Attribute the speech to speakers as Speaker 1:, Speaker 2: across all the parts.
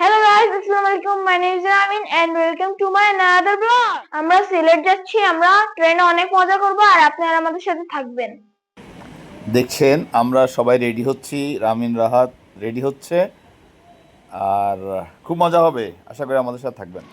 Speaker 1: Hello guys আসসালামু আলাইকুম my name is Amin and welcome to my another blog আমরা সিলেট যাচ্ছি আমরা ট্রেনে অনেক মজা করব আর আপনারা আমাদের সাথে থাকবেন।
Speaker 2: দেখছেন আমরা সবাই রেডি হচ্ছি রামিন রাহাত রেডি হচ্ছে। আর খুব মজা হবে আশা করি আমাদের সাথে থাকবেন।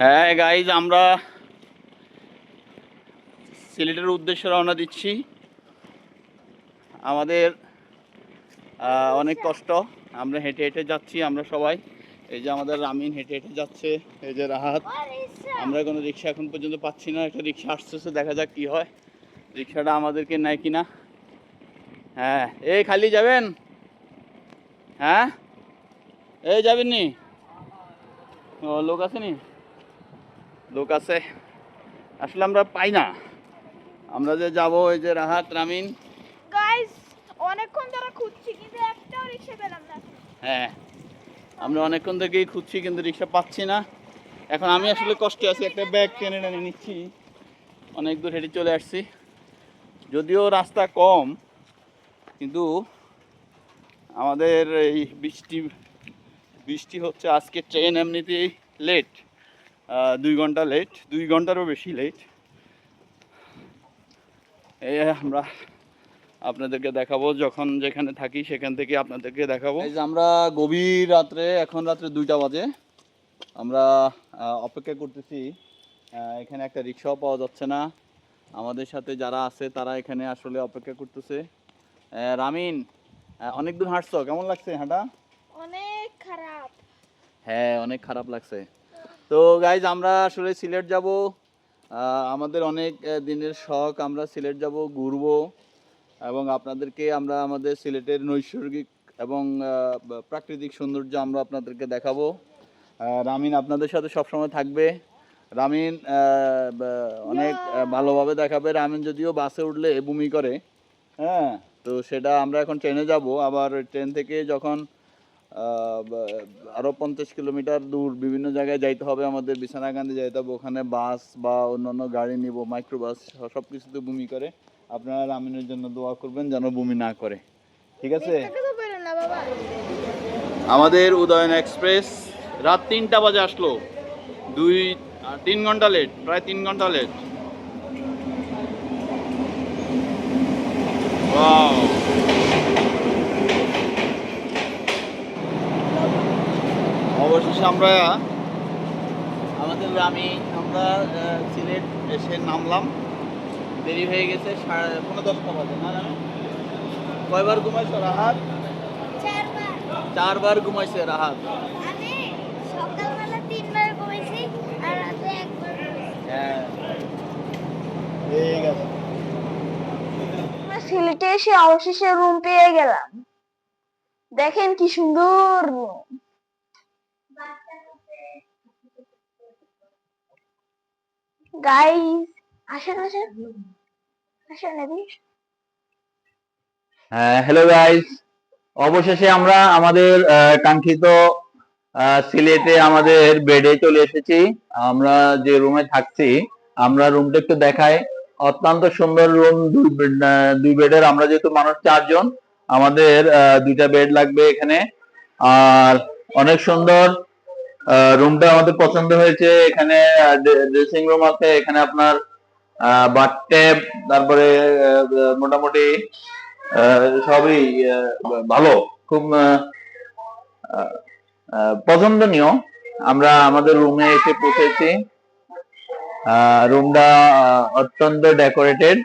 Speaker 2: হ্যাঁ গাইজ আমরা সিলেটের উদ্দেশ্যে রওনা দিচ্ছি। আমাদের অনেক কষ্ট। আমরা হেঁটে হেঁটে যাচ্ছি আমরা সবাই। এই যে আমাদের রামিন হেঁটে হেঁটে যাচ্ছে, এই যে রাহাত। আমরা কোনো রিক্সা এখন পর্যন্ত পাচ্ছি না, একটা রিক্সা আসতেছে দেখা যাক কি হয়। রিক্সাটা আমাদেরকে নেয় কিনা। হ্যাঁ এই খালি যাবেন? হ্যাঁ? এই যাবেন নি? ও, লোক আছে নি? লোক আছে। আসলে আমরা পাই না। আমরা যে যাব ওই যে রাহাত, রামিন।
Speaker 1: গাইস অনেকক্ষণ ধরে খুঁজছি, কিন্তু একটাও রিকশা পেলাম না।
Speaker 2: হ্যাঁ আমরা অনেকক্ষণ থেকেই খুঁজছি, কিন্তু রিক্সা পাচ্ছি না। এখন আমি আসলে কষ্টে আছি, একটা ব্যাগ টেনে টেনে নিচ্ছি। অনেক দূর হেঁটে চলে আসছি। যদিও রাস্তা কম, কিন্তু আমাদের এই বৃষ্টি বৃষ্টি হচ্ছে আজকে ট্রেন এমনিতেই লেট দুই ঘণ্টা লেট দুই ঘন্টারও বেশি লেট এই আমরা আপনাদেরকে দেখাবো যখন যেখানে থাকি সেখান থেকে আপনাদেরকে দেখাবো। এই যে আমরা গভীর রাত্রে এখন রাত্রে দুইটা বাজে। আমরা অপেক্ষা করতেছি এখানে একটা রিক্সাও পাওয়া যাচ্ছে না। আমাদের সাথে যারা আছে তারা এখানে আসলে অপেক্ষা করতেছে। রামিন অনেক দূর হাঁটছো কেমন লাগছে হাঁটা?
Speaker 1: অনেক খারাপ।
Speaker 2: হ্যাঁ অনেক খারাপ লাগছে। তো গাইজ আমরা আসলে সিলেট যাব। আমাদের অনেক দিনের শখ আমরা সিলেট যাব ঘুরবো। এবং আপনাদেরকে আমরা আমাদের সিলেটের নৈসর্গিক এবং প্রাকৃতিক সৌন্দর্য আমরা আপনাদেরকে দেখাবো। রামিন আপনাদের সাথে সবসময় থাকবে। রামিন অনেক ভালোভাবে দেখাবে। রামিন যদিও বাসে উঠলে বমি করে হ্যাঁ? তো সেটা আমরা এখন ট্রেনে যাব। আবার ট্রেন থেকে যখন আরও পঞ্চাশ কিলোমিটার দূর বিভিন্ন জায়গায় যাইতে হবে আমাদের বিছানাকান্দি যাইতে হবে ওখানে বাস বা অন্যান্য গাড়ি নিব মাইক্রোবাস সব কিছুতে বমি করে। আপনারা রামিনের জন্য দোয়া করবেন যেন বমি না করে। ঠিক আছে? আমাদের উদয়ন এক্সপ্রেস রাত তিনটা বাজে আসলো। দুই তিন ঘণ্টা লেট প্রায় তিন ঘণ্টা লেট অবশেষে আমরা আমাদের গ্রামে আমরা সিলেট এসে নামলাম। দেরি হয়ে গেছে সাড়ে পনেরো দশটা বাজে না জানো? কয়বার ঘুমাইছো রাহাত?
Speaker 1: চারবার।
Speaker 2: চারবার ঘুমাইছে রাহাত।
Speaker 1: আমি সকালবেলা তিনবার ঘুমাইছি আর রাতে একবার
Speaker 2: হ্যাঁ।
Speaker 1: সিলেটে এসে অবশেষে রুম পেয়ে গেলাম। দেখেন কি সুন্দর রুম গাইস আসেন আসেন।
Speaker 3: হ্যালো গাইস অবশেষে আমরা আমাদের কাঙ্ক্ষিত সিলেটে আমাদের বেডে চলে এসেছি। আমরা যে রুমে থাকছি, আমরা রুমটা একটু দেখাই। অত্যন্ত সুন্দর রুম দুই বেডের আমরা যেহেতু মানুষ চারজন, আমাদের দুইটা বেড লাগবে এখানে। আর অনেক সুন্দর রুমটা আমাদের পছন্দ হয়েছে। এখানে ড্রেসিং রুম আছে। এখানে আপনার বাথটেব তারপরে আহ, মোটামুটি সবই ভালো। খুব পছন্দনীয়। আমরা আমাদের রুমে এসে পৌঁছেছি। রুমটা অত্যন্ত ডেকোরেটেড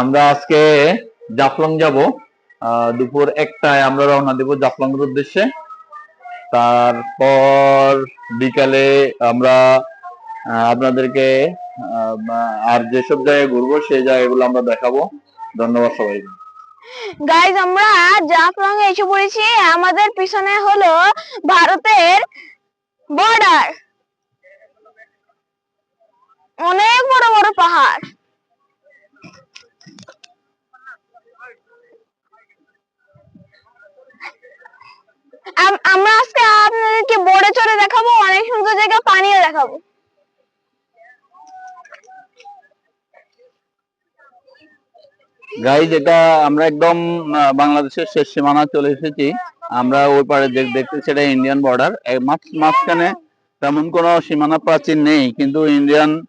Speaker 3: আমরা আজকে জাফলং যাব। দুপুর একটায় আমরা রওনা দেব জাফলং এর উদ্দেশ্যে। তারপর বিকালে আমরা আপনাদেরকে আর যেসব জায়গায় ঘুরবো, সেই জায়গাগুলো আমরা দেখাবো। ধন্যবাদ সবাইকে।
Speaker 1: গাইজ আমরা জাফলং এ এসে পড়েছি। আমাদের পিছনে হলো ভারতের বর্ডার অনেক বড় বড় পাহাড়। আম- আমরা আজকে আপনাদেরকে বোর্ডে চড়ে দেখাবো, অনেক সুন্দর জায়গা, পানিও দেখাবো।
Speaker 2: গাইজ এটা আমরা একদম বাংলাদেশের শেষ সীমানা চলে এসেছি। আমরা ওই পারে দেখ- দেখতেছি এটা ইন্ডিয়ান বর্ডার মাঝখানে তেমন কোনো সীমানা প্রাচীর নেই, কিন্তু ইন্ডিয়ান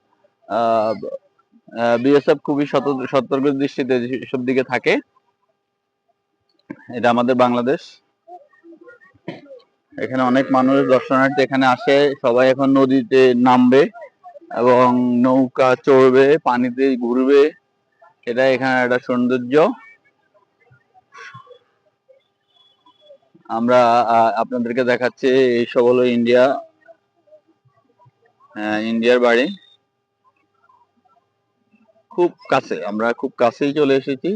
Speaker 2: বিএসএফ খুবই সতর্ক দৃষ্টিতে সব দিকে থাকে। এটা আমাদের বাংলাদেশ। এখানে অনেক মানুষ দর্শনার্থী এখানে আসে। সবাই এখন নদীতে নামবে এবং নৌকা চড়বে, পানিতে ঘুরবে। এটা এখানে একটা সৌন্দর্য। আমরা আপনাদেরকে দেখাচ্ছি এইসব হলো ইন্ডিয়া ইন্ডিয়ার বাড়ি। খুব কাছে আমরা খুব কাছেই চলে এসেছি।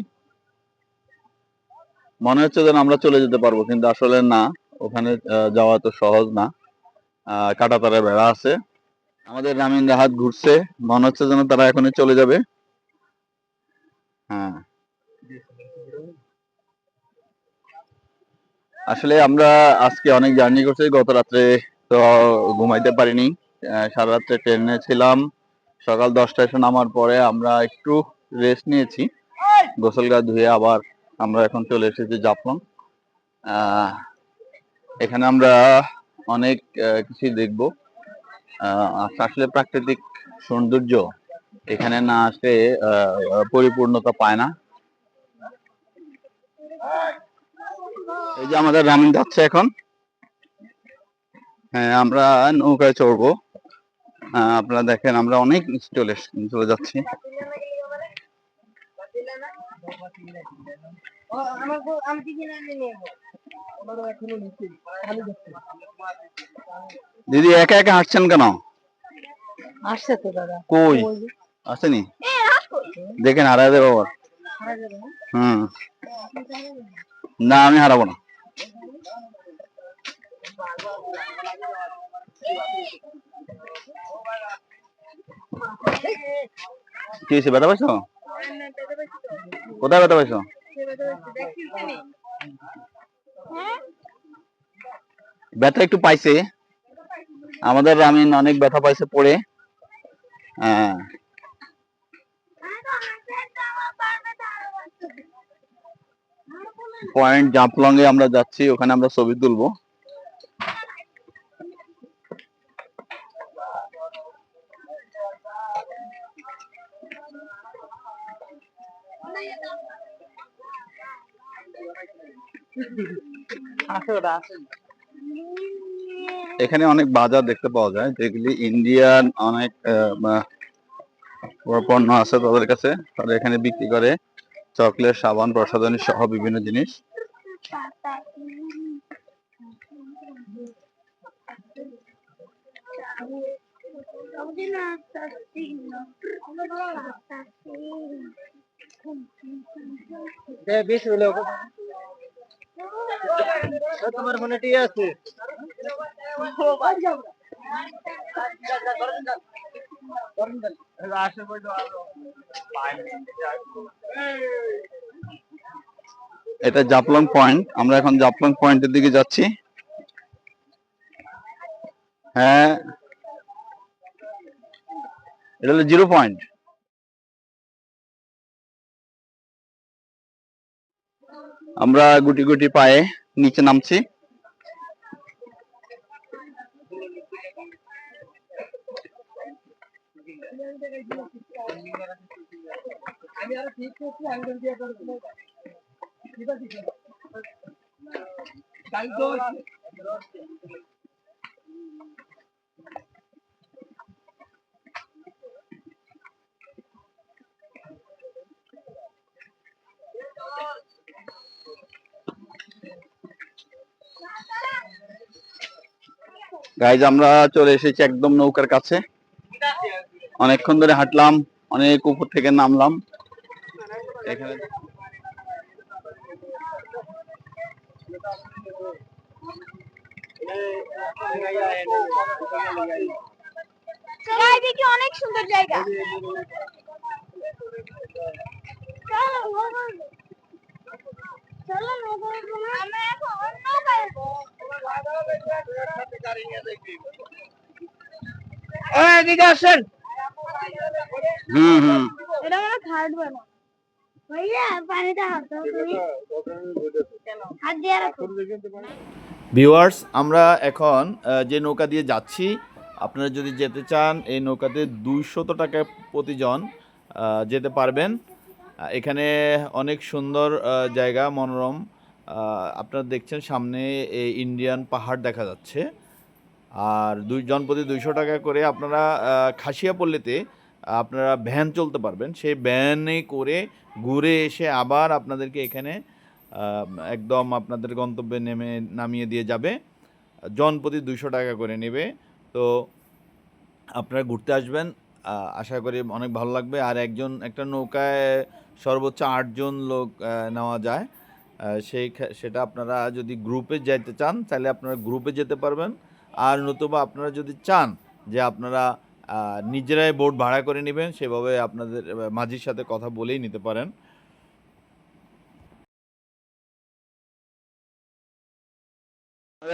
Speaker 2: মনে হচ্ছে যেন আমরা চলে যেতে পারব কিন্তু আসলে না। ওখানে যাওয়া তো সহজ না। আহ, কাঁটাতারের বেড়া আছে। আমাদের রামিন হাত ঘুরছে। মনে হচ্ছে যেন তারা এখনই চলে যাবে। হ্যাঁ। আসলে আমরা আজকে অনেক জার্নি করছি, গত রাত্রে তো ঘুমাইতে পারিনি। সারা রাত্রে ট্রেনে ছিলাম। সকাল দশটায় এসে নামার পরে আমরা একটু রেস্ট নিয়েছি। গোসল গা ধুয়ে আবার আমরা এখন চলে এসেছি জাফলং। এখানে আমরা অনেক কিছুই দেখব। আসলে প্রাকৃতিক সৌন্দর্য এখানে না আসলে পরিপূর্ণতা পায় না। এই যে আমাদের রামিন যাচ্ছে এখন। হ্যাঁ আমরা নৌকায় চড়বো। আপনারা দেখেন আমরা অনেক নিচে চলে চলে যাচ্ছি। দিদি একা একা হাঁটছেন কেন?
Speaker 1: আসছে তো দাদা।
Speaker 2: কই? আসেনি? দেখেন হারাই দেবো আবার। হুম। না আমি হারাবো না। কি হয়েছে ব্যথা পাইছো? কোথায় ব্যথা পাইছো? ব্যথা একটু পাইছে। আমাদের রামিন অনেক ব্যথা পাইছে পড়ে। হ্যাঁ। পয়েন্ট জাম্পলং এ আমরা যাচ্ছি ওখানে আমরা ছবি তুলবো। এখানে অনেক বাজার দেখতে পাওয়া যায় যেগুলি ইন্ডিয়ান অনেক পণ্য আছে তাদের কাছে তারা এখানে বিক্রি করে। চকলেট সাবান প্রসাধনী সহ বিভিন্ন জিনিস।
Speaker 4: তোমার ঠিক আছে।
Speaker 2: এটা জাপলং পয়েন্ট। আমরা এখন জাপলং পয়েন্টের দিকে যাচ্ছি। হ্যাঁ। এটা হলো জিরো পয়েন্ট। আমরা গুটি গুটি পায়ে নিচে নামছি।
Speaker 4: আমি আরও ঠিক করছি আমি তো দিয়ে করব ঠিক আছে কাল তো
Speaker 2: গাইজ আমরা চলে এসেছি একদম নৌকার কাছে। অনেকক্ষণ ধরে হাঁটলাম অনেক উপর থেকে নামলাম। এখানে
Speaker 1: দেখি অনেক সুন্দর জায়গা।
Speaker 4: এদিকে আসেন।
Speaker 2: হুম হুম।
Speaker 1: এটা মানে বানা রাখো।
Speaker 5: ভিউয়ার্স আমরা এখন যে নৌকা দিয়ে যাচ্ছি আপনারা যদি যেতে চান এই নৌকাতে দুইশত টাকা প্রতিজন যেতে পারবেন। এখানে অনেক সুন্দর জায়গা মনোরম। আপনারা দেখছেন সামনে এই ইন্ডিয়ান পাহাড় দেখা যাচ্ছে। আর দুই জনপ্রতি দুইশো টাকা করে আপনারা আহ, খাসিয়াপল্লিতে আপনারা ভ্যান চলতে পারবেন। সেই ভ্যানে করে ঘুরে এসে আবার আপনাদেরকে এখানে একদম আপনাদের গন্তব্যে নেমে নামিয়ে দিয়ে যাবে। জনপ্রতি দুইশো টাকা করে নেবে। তো আপনারা ঘুরতে আসবেন। আশা করি অনেক ভালো লাগবে। আর একজন একটা নৌকায় সর্বোচ্চ আটজন লোক নেওয়া যায়। সেই সেটা আপনারা যদি গ্রুপে যেতে চান তাহলে আপনারা গ্রুপে যেতে পারবেন। আর নতুবা আপনারা যদি চান যে আপনারা আহ, নিজেরাই বোট ভাড়া করে নেবেন সেভাবে আপনাদের মাঝির সাথে কথা বলেই নিতে পারেন।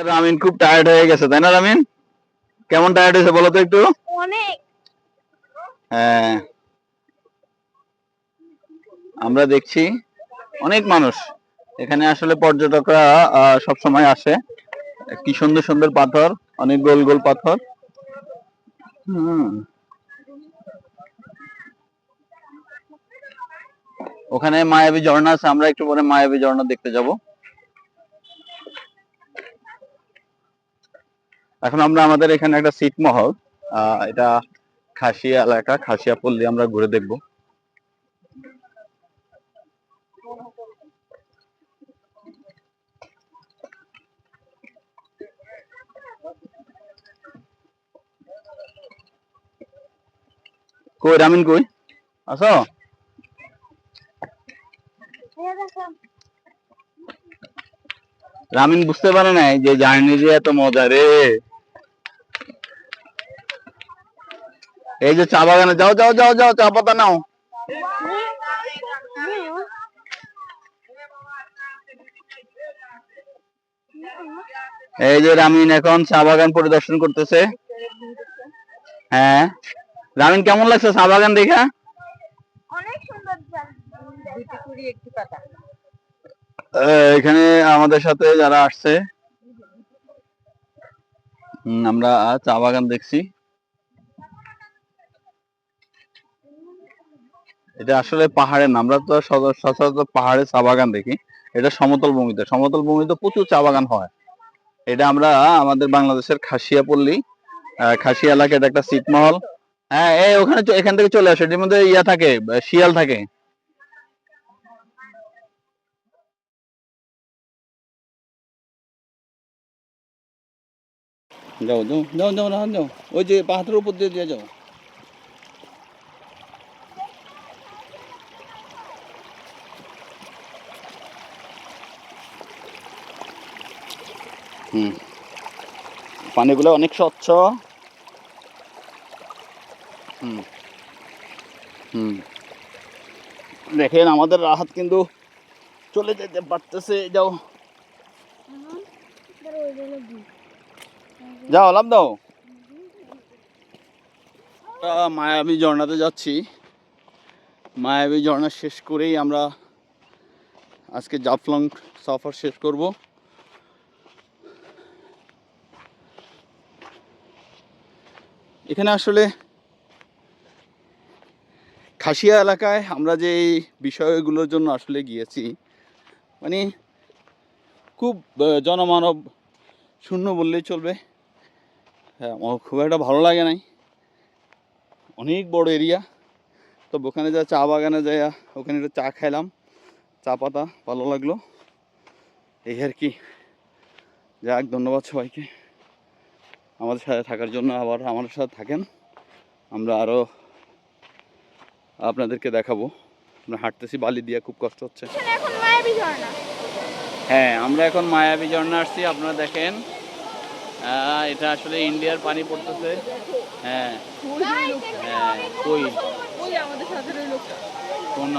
Speaker 2: রামিন খুব টায়ার্ড হয়ে গেছে তাই না রামিন? কেমন টায়ার্ড হয়েছে বলো তো একটু?
Speaker 1: অনেক।
Speaker 2: হ্যাঁ। আমরা দেখছি অনেক মানুষ। এখানে আসলে পর্যটকরা সব সময় আসে। কি সুন্দর সুন্দর পাথর। অনেক গোল গোল পাথর। হুম। ওখানে মায়াবী ঝর্ণা আছে আমরা একটু পরে মায়াবী ঝর্ণা দেখতে যাব। এখন আমরা আমাদের এখানে একটা ছিটমহল আহ এটা খাসিয়া এলাকা খাসিয়া পল্লী আমরা ঘুরে দেখব। কই, রামিন কই? আছো রামিন বুঝতে পারে নাই যে জার্নি যে এত মজা রে। এই যে চা বাগানে, যাও যাও যাও যাও, চা পাতা নাও। এই যে রামিন এখন চা বাগান পরিদর্শন করতেছে। হ্যাঁ। রামিন কেমন লাগছে চা বাগান দেখা?
Speaker 1: অনেক সুন্দর
Speaker 4: একটি পাতা
Speaker 2: আহ, এখানে আমাদের সাথে যারা আসছে আমরা চা বাগান দেখছি। এটা আসলে পাহাড়ের না আমরা তো সচরাচর পাহাড়ে চা বাগান দেখি। এটা সমতল ভূমিতে সমতল ভূমিতে প্রচুর চা বাগান হয়। এটা আমরা আমাদের বাংলাদেশের খাসিয়া পল্লী আহ, খাসিয়া এলাকা এটা একটা ছিটমহল হ্যাঁ এই ওখানে এখান থেকে চলে আসে, এটির মধ্যে ইয়া থাকে শিয়াল থাকে। যাও যাও যাও যাও রাহান যাও। ওই যে পাহাড়ের উপর দিয়ে দিয়ে যাও। হুম। পানিগুলো অনেক স্বচ্ছ। হুম। দেখেন, আমাদের রাহাত কিন্তু চলে যেতে পারতেছে, যাও। যাও লাভ দাও। মায়াবী ঝর্ণাতে যাচ্ছি। মায়াবী ঝর্ণা শেষ করেই আমরা আজকে জাফলং সফর শেষ করব। এখানে আসলে খাসিয়া এলাকায় আমরা যে এই বিষয়গুলোর জন্য আসলে গিয়েছি মানে খুব জনমানব শূন্য বললেই চলবে। হ্যাঁ আমার খুব একটা ভালো লাগে নাই। অনেক বড় এরিয়া। তো ওখানে যা চা বাগানে যায় ওখানে একটু চা খাইলাম। চা পাতা ভালো লাগল। এই আর কি। যাক, ধন্যবাদ সবাইকে। আমাদের সাথে থাকার জন্য আবার আমাদের সাথে থাকেন। আমরা আরও আপনাদেরকে দেখাবো। আমরা হাঁটতেছি বালি দিয়ে খুব কষ্ট হচ্ছে। হ্যাঁ আমরা এখন মায়াবী ঝর্ণা আসছি। আপনারা দেখেন এটা আসলে ইন্ডিয়ার পানি পড়তেছে। হ্যাঁ হ্যাঁ কই?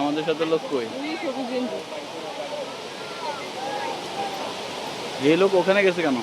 Speaker 4: আমাদের সাথে
Speaker 2: লোক কই? এই লোক ওখানে গেছে কেন?